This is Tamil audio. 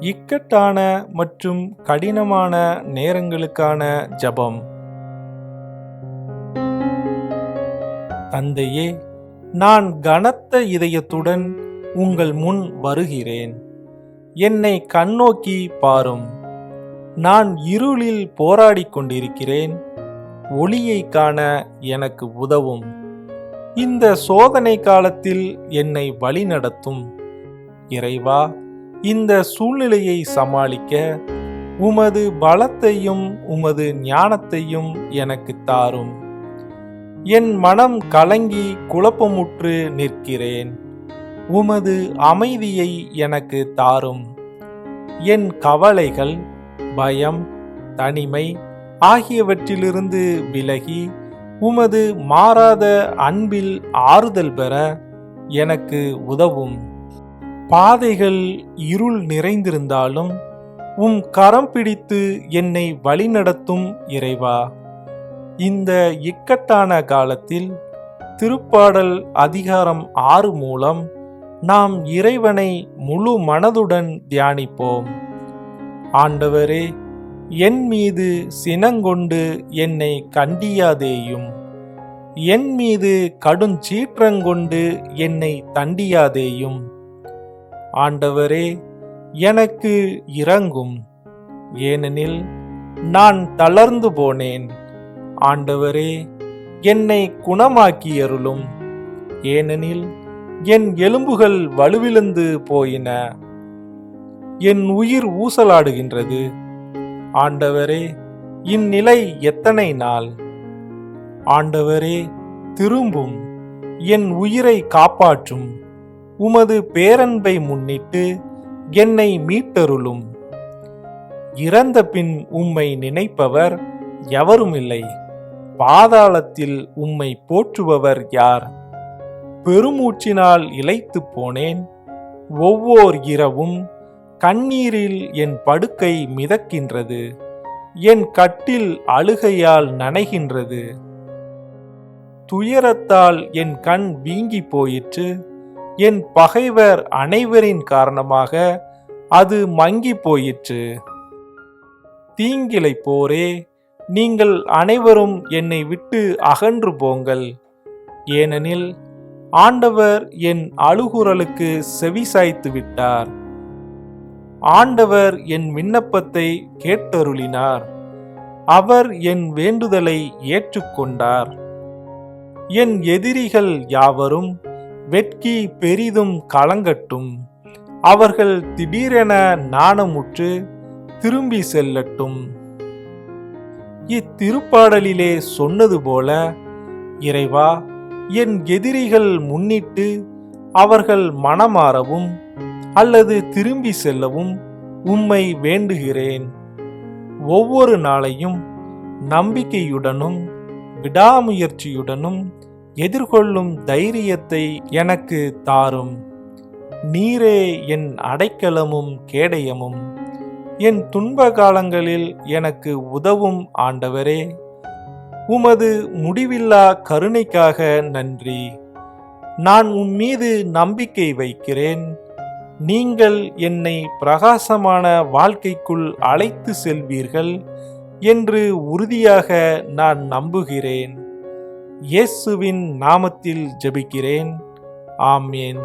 இக்கட்டான மற்றும் கடினமான நேரங்களுக்கான ஜெபம். தந்தையே நான் கனத்த இதயத்துடன் உங்கள் முன் வருகிறேன். என்னை கண்ணோக்கி பாரும். நான் இருளில் போராடி கொண்டிருக்கிறேன். ஒளியை காண எனக்கு உதவும். இந்த சோதனை காலத்தில் என்னை வழிநடத்தும். இறைவா இந்த சூழ்நிலையை சமாளிக்க உமது பலத்தையும் உமது ஞானத்தையும் எனக்கு தாரும். என் மனம் கலங்கி குழப்பமுற்று நிற்கிறேன். உமது அமைதியை எனக்கு தாரும். என் கவலைகள் பயம் தனிமை ஆகியவற்றிலிருந்து விலகி உமது மாறாத அன்பில் ஆறுதல் பெற எனக்கு உதவும். பாதைகள் இருள் நிறைந்திருந்தாலும் உம் கரம் பிடித்து என்னை வழிநடத்தும் இறைவா. இந்த இக்கட்டான காலத்தில் திருப்பாடல் அதிகாரம் ஆறு மூலம் நாம் இறைவனை முழு மனதுடன் தியானிப்போம். ஆண்டவரே என் மீது சினங்கொண்டு என்னை கண்டியாதேயும். என் மீது கடுஞ்சீற்றங்கொண்டு என்னை தண்டியாதேயும். ஆண்டவரே எனக்கு இறங்கும் ஏனெனில் நான் தளர்ந்து போனேன். ஆண்டவரே என்னை குணமாக்கியருளும். ஏனெனில் என் எலும்புகள் வலுவிழந்து போயின. என் உயிர் ஊசலாடுகின்றது. ஆண்டவரே இந்நிலை எத்தனை நாள்? ஆண்டவரே திரும்பும். என் உயிரை காப்பாற்றும். உமது பேரன்பை முன்னிட்டு என்னை மீட்டருளும். இறந்த பின் உம்மை நினைப்பவர் எவருமில்லை. பாதாளத்தில் உம்மை போற்றுபவர் யார்? பெருமூச்சினால் இளைத்துப் போனேன். ஒவ்வோர் இரவும் கண்ணீரில் என் படுக்கை மிதக்கின்றது. என் கட்டில் அழுகையால் நனைகின்றது. துயரத்தால் என் கண் வீங்கி போயிற்று. என் பகைவர் அனைவரின் காரணமாக அது மங்கி போயிற்று. தீங்கிலை போரே நீங்கள் அனைவரும் என்னை விட்டு அகன்று போங்கள். ஏனெனில் ஆண்டவர் என் அழுகுரலுக்கு செவிசாய்த்து விட்டார். ஆண்டவர் என் விண்ணப்பத்தை கேட்டருளினார். அவர் என் வேண்டுதலை ஏற்றுக்கொண்டார். என் எதிரிகள் யாவரும் வெட்கி பெரிதும் கலங்கட்டும். அவர்கள் திடீரென நாணமுற்று திரும்பி செல்லட்டும். இத்திருப்பாடலிலே சொன்னது போல இறைவா என் எதிரிகள் முன்னிட்டு அவர்கள் மனமாறவும் அல்லது திரும்பி செல்லவும் உம்மை வேண்டுகிறேன். ஒவ்வொரு நாளையும் நம்பிக்கையுடனும் விடாமுயற்சியுடனும் எதிர்கொள்ளும் தைரியத்தை எனக்கு தாரும். நீரே என் அடைக்கலமும் கேடயமும். என் துன்ப காலங்களில் எனக்கு உதவும் ஆண்டவரே. உமது முடிவில்லா கருணைக்காக நன்றி. நான் உம் மீது நம்பிக்கை வைக்கிறேன். நீங்கள் என்னை பிரகாசமான வாழ்க்கைக்குள் அழைத்து செல்வீர்கள் என்று உறுதியாக நான் நம்புகிறேன். இயேசுவின் நாமத்தில் ஜெபிக்கிறேன். ஆமேன்.